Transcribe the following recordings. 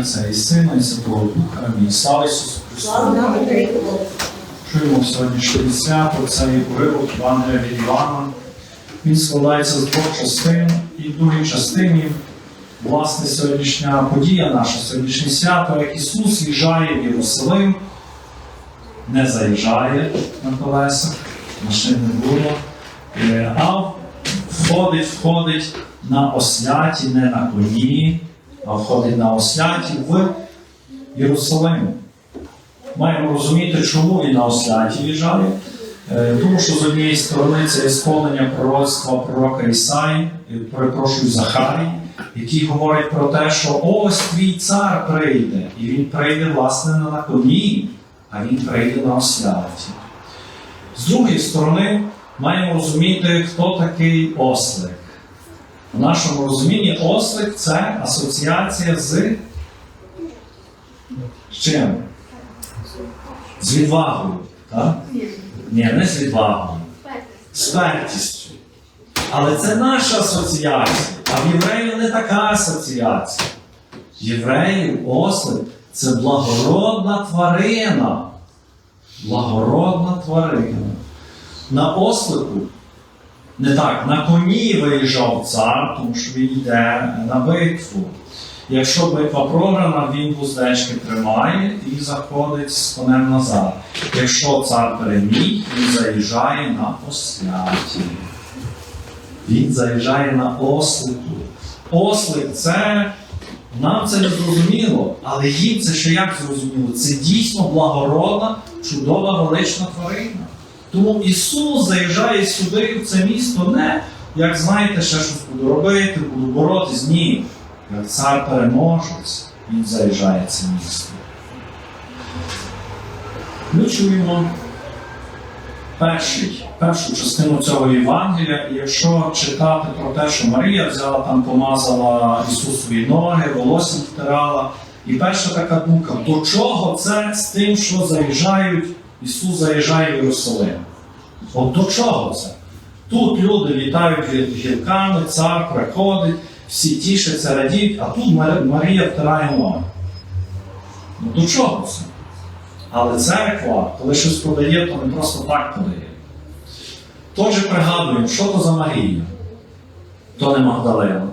Отця і Сина, і Святого Духа. Амінь. Слава Ісусу Христу! Чуємо сьогоднішнє свято, це є уривок Євангелія від Івана. Він складається з двох частин, і в другій частині, власне, сьогоднішня подія, наше сьогоднішнє свято, як Ісус їжджає в Єрусалим, не заїжджає на колесах, машин не було, е, а входить, входить на осляті, не на коні, входить на осляті в Єрусалим. Маємо розуміти, чому він на осляті в'їжджає. Е, Тому що з однієї сторони це ісполнення пророцтва пророка Ісаї, перепрошую Захарії, який говорить про те, що ось твій цар прийде, і він прийде, власне, не на коні, а він прийде на осляті. З другої сторони, маємо розуміти, хто такий ослик. В нашому розумінні ослик це асоціація з чим? З відвагою. Так? Ні, не з відвагою. З вертістю. Але це наша асоціація. А в євреїв не така асоціація. Євреїв ослик це благородна тварина. Благородна тварина. На ослику, не так, на коні виїжджав цар, тому що він йде на битву. Якщо битва програна, він вуздечки тримає і заходить з конем назад. Якщо цар переміг, він заїжджає на осляті. Він заїжджає на ослику. Ослик це нам це не зрозуміло, але їм це ще як зрозуміло. Це дійсно благородна, чудова, велична тварина. Тому Ісус заїжджає сюди, в це місто, не як знаєте, ще щось буду робити, буду боротись. Ні. Як цар переможець, він заїжджає це місто. Ми чуємо перший, першу частину цього Євангелія, і якщо читати про те, що Марія взяла там, помазала Ісусові ноги, волосся втирала. І перша така думка, до чого це з тим, що заїжджають, Ісус заїжджає в Єрусалим? От до чого це? Тут люди літають гілками, цар приходить, всі тішаться, радіють, а тут Марія втирає ноги. Ну до чого це? Але церква, коли щось подає, то не просто так подає. Тож пригадуємо, що то за Марія? То не Магдалена,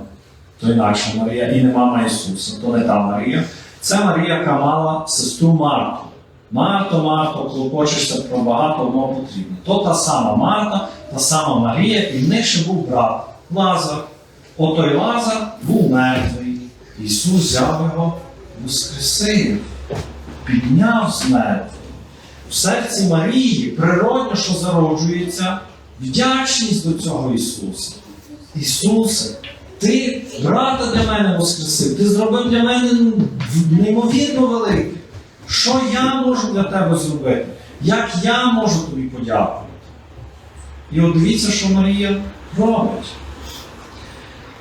то інакша Марія, і не мама Ісуса, то не та Марія. Це Марія, яка мала сестру Марту. Марто, Марто, клопочешся про багато, воно потрібно. То та сама Марта, та сама Марія, і в них ще був брат Лазар. Отой Лазар був мертвий. Ісус взяв його, воскресив, підняв з мертвих. В серці Марії природно, що зароджується вдячність до цього Ісуса. Ісусе, ти брата для мене воскресив, ти зробив для мене неймовірно велике. Що я можу для тебе зробити? Як я можу тобі подякувати? І от дивіться, що Марія робить.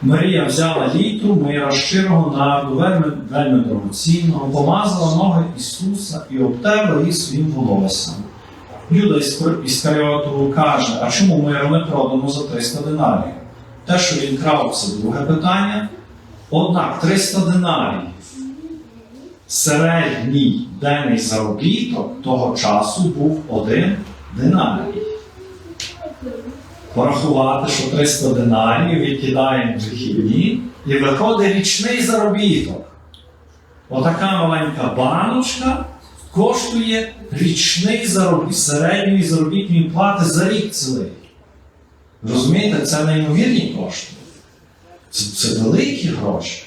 Марія взяла літру мира щирого нарду, вельми, вельми дорогоцінного, помазала ноги Ісуса і обтерла їх своїм волоссям. Юда Іскар- Іскаріотову каже, а чому миру не продано за 300 динарів? Те, що він крав, це друге питання. Однак 300 динарів середній денний заробіток того часу був один динарій. Порахувати, що 300 динарів відкидаємо вихідні, і виходить річний заробіток. Отака маленька баночка коштує річний заробіток середньої заробітної плати за рік цілий. Розумієте, це неймовірні кошти. Це, це великі гроші.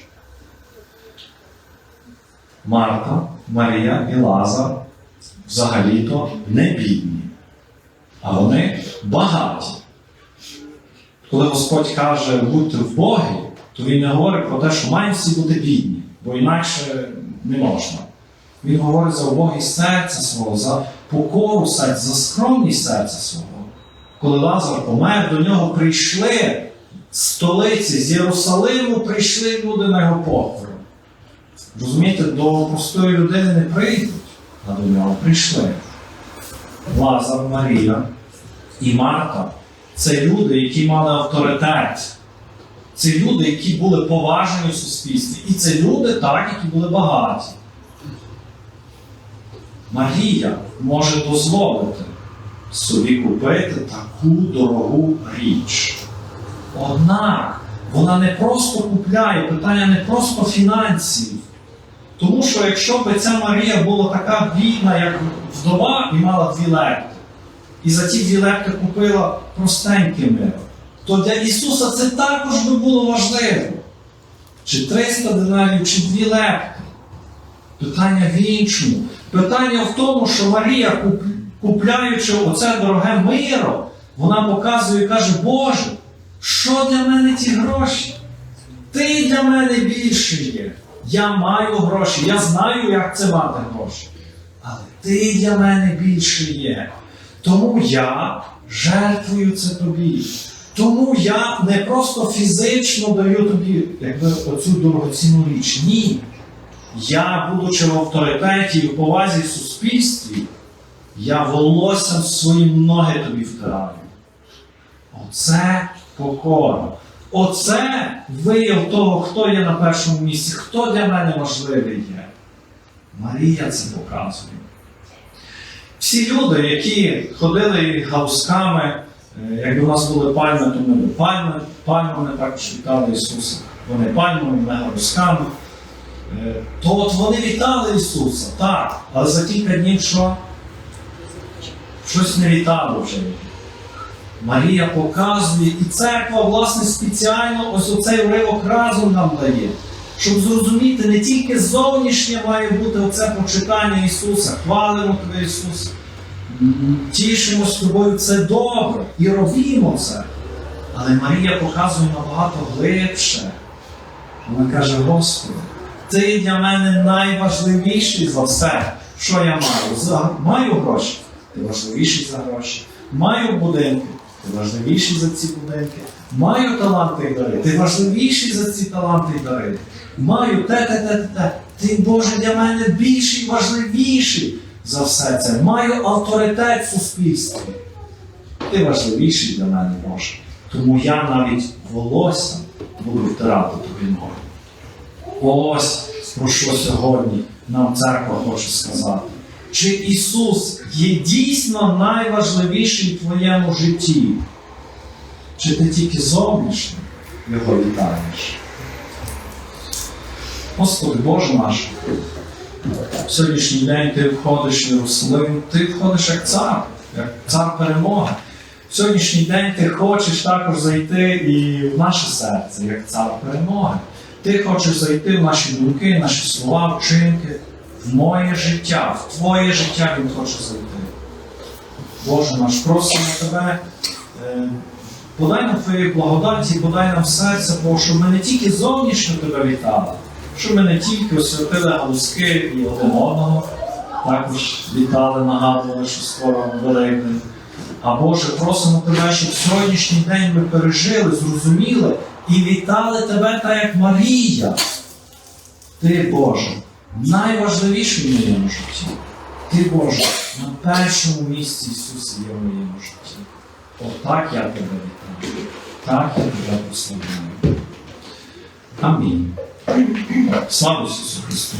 Марта, Марія і Лазар взагалі-то не бідні, а вони багаті. Коли Господь каже будьте в Богі, то Він не говорить про те, що мають всі бути бідні, бо інакше не можна. Він говорить за убогість серця свого, за покору серця, за скромність серця свого. Коли Лазар помер, до нього прийшли столиці, з Єрусалиму прийшли люди на його похорон. Розумієте, до простої людини не прийдуть, а до нього прийшли. Лазар, Марія і Марта це люди, які мали авторитет. Це люди, які були поважені в суспільстві. І це люди, так, які були багаті. Марія може дозволити собі купити таку дорогу річ. Однак вона не просто купляє, питання не просто фінансів. Тому що якщо б ця Марія була така бідна, як вдова, і мала дві лепти, і за ті дві лепти купила простеньке миро, то для Ісуса це також би було важливо. Чи 300 динарів, чи дві лепти. Питання в іншому. Питання в тому, що Марія, купляючи оце дороге миро, вона показує і каже, Боже, що для мене ті гроші? Ти для мене більше є. Я маю гроші, я знаю, як це мати гроші. Але ти для мене більше є. Тому я жертвую це тобі. Тому я не просто фізично даю тобі якби, оцю дорогоцінну річ. Ні. Я, будучи в авторитеті і в повазі в суспільстві, я волоссям своїм ноги тобі втираю. Оце покора. Оце вияв того, хто є на першому місці, хто для мене важливий є. Марія це показує. Всі люди, які ходили галузками, е, якби у нас були пальми, то ми би пальми, пальмами також вітали Ісуса. Вони пальмами, ми галузками. Е, То от вони вітали Ісуса, так, але за кілька днів що? Щось не вітало вже. Марія показує, і церква, власне, спеціально ось оцей уривок разом нам дає. Щоб зрозуміти, не тільки зовнішнє має бути оце почитання Ісуса, хвалимо тебе, Ісус, м, з тобою, це добре, і робімо це. Але Марія показує набагато глибше. Вона каже, Господи, ти для мене найважливіший за все, що я маю. За- Маю гроші, ти важливіший за гроші. Маю будинки, ти важливіший за ці будинки. Маю таланти і дари, ти важливіший за ці таланти і дари. Маю те, те, те, те, те. Ти, Боже, для мене більший, важливіший за все це. Маю авторитет в суспільстві. Ти важливіший для мене, Боже. Тому я навіть волоссям буду втирати тобі ноги. Ось про що сьогодні нам церква хоче сказати. Чи Ісус є дійсно найважливіший в твоєму житті? Чи ти тільки зовнішньо його вітаєш? Господи Боже наш, в сьогоднішній день ти входиш в Єрусалим, ти входиш як цар, як цар перемоги. В сьогоднішній день ти хочеш також зайти і в наше серце, як цар перемоги. Ти хочеш зайти в наші думки, наші слова, вчинки, в моє життя, в твоє життя Він хоче зайти. Боже наш, просимо тебе, е, подай нам твої благодаті, подай нам серце, Бо щоб ми не тільки зовнішньо тебе вітали, щоб ми не тільки освятили галузки і один одного, також вітали, нагадували, що скоро Великдень. А Боже, просимо тебе, щоб сьогоднішній день ми пережили, зрозуміли і вітали тебе так, як Марія. Ти, Боже, найважливіший в моєму житті. Ти, Боже, на першому місці Ісус є в моєму житті. Отак я тебе вітаю. Так я тебе прославляю. Амінь. Слава Ісусу Христу!